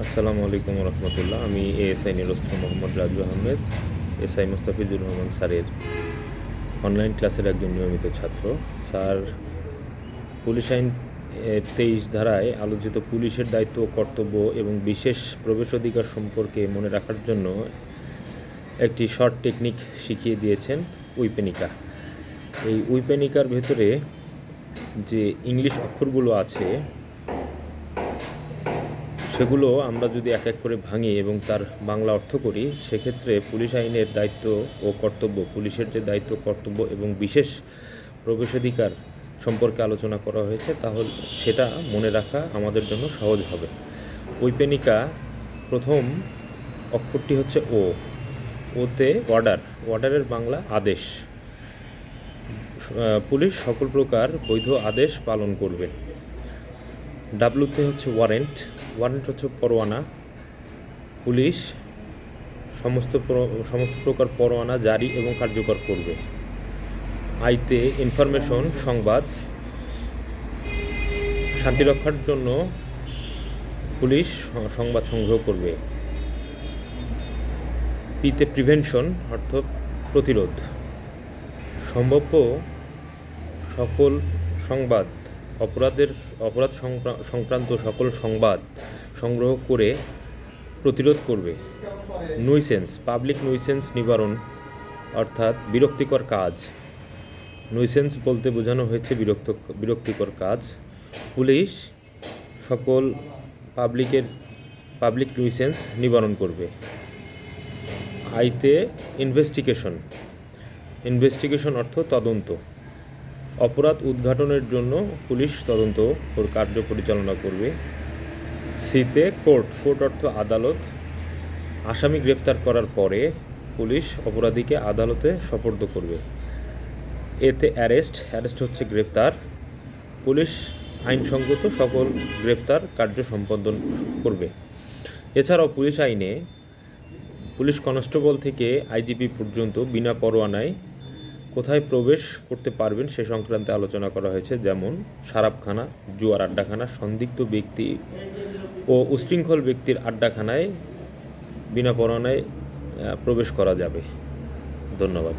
আসসালামু আলাইকুম রহমতুল্লাহ। আমি এএসআই নিরস্ত মোহাম্মদ রাজু আহমেদ এসআই মুস্তাফিজুর রহমান স্যারের অনলাইন ক্লাসের একজন নিয়মিত ছাত্র। স্যার, পুলিশ আইন তেইশ ধারায় আলোচিত পুলিশের দায়িত্ব, কর্তব্য এবং বিশেষ প্রবেশাধিকার সম্পর্কে মনে রাখার জন্য একটি শর্ট টেকনিক শিখিয়ে দিয়েছেন উইপেনিকা। এই উইপেনিকার ভেতরে যে ইংলিশ অক্ষরগুলো আছে সেগুলো আমরা যদি এক এক করে ভাঙি এবং তার বাংলা অর্থ করি, সেক্ষেত্রে পুলিশ আইনের দায়িত্ব ও কর্তব্য, পুলিশের যে দায়িত্ব, কর্তব্য এবং বিশেষ প্রবেশাধিকার সম্পর্কে আলোচনা করা হয়েছে, তাহলে সেটা মনে রাখা আমাদের জন্য সহজ হবে। ঐপেনিকা প্রথম অক্ষরটি হচ্ছে ও। ওতে অর্ডার, অর্ডারের বাংলা আদেশ। পুলিশ সকল প্রকার বৈধ আদেশ পালন করবে। ডাব্লুতে হচ্ছে ওয়ারেন্ট ওয়ারেন্ট হচ্ছে পরোয়ানা, পুলিশ সমস্ত সমস্ত প্রকার পরোয়ানা জারি এবং কার্যকর করবে। আইতে ইনফরমেশন, সংবাদ, শান্তি রক্ষার জন্য পুলিশ সংবাদ সংগ্রহ করবে। পিতে প্রিভেনশন, অর্থ প্রতিরোধ। সম্ভাব্য সকল সংবাদ অপরাধের, অপরাধ সংক্রান্ত সকল সংবাদ সংগ্রহ করে প্রতিরোধ করবে। নুইসেন্স পাবলিক নুইসেন্স নিবারণ অর্থাৎ বিরক্তিকর কাজ। নুইসেন্স বলতে বোঝানো হয়েছে বিরক্ত, বিরক্তিকর কাজ। পুলিশ সকল পাবলিকের পাবলিক নুইসেন্স নিবারণ করবে। আইতে ইনভেস্টিগেশন ইনভেস্টিগেশন অর্থ তদন্ত। অপরাধ উদ্ঘাটনের জন্য পুলিশ তদন্ত কার্য পরিচালনা করবে। সিতে কোর্ট কোর্ট অর্থ আদালত। আসামি গ্রেপ্তার করার পরে পুলিশ অপরাধীকে আদালতে সোপর্দ করবে। এতে অ্যারেস্ট অ্যারেস্ট হচ্ছে গ্রেফতার পুলিশ আইনসঙ্গত সকল গ্রেফতার কার্য সম্পাদন করবে। এছাড়াও পুলিশ আইনে পুলিশ কনস্টেবল থেকে আইজিপি পর্যন্ত বিনা পরোয়ানায় কোথায় প্রবেশ করতে পারবেন সে সংক্রান্তে আলোচনা করা হয়েছে, যেমন সারাপখানা, জুয়ার আড্ডাখানা, সন্দিগ্ধ ব্যক্তি ও উশৃঙ্খল ব্যক্তির আড্ডাখানায় বিনা পরনায় প্রবেশ করা যাবে। ধন্যবাদ।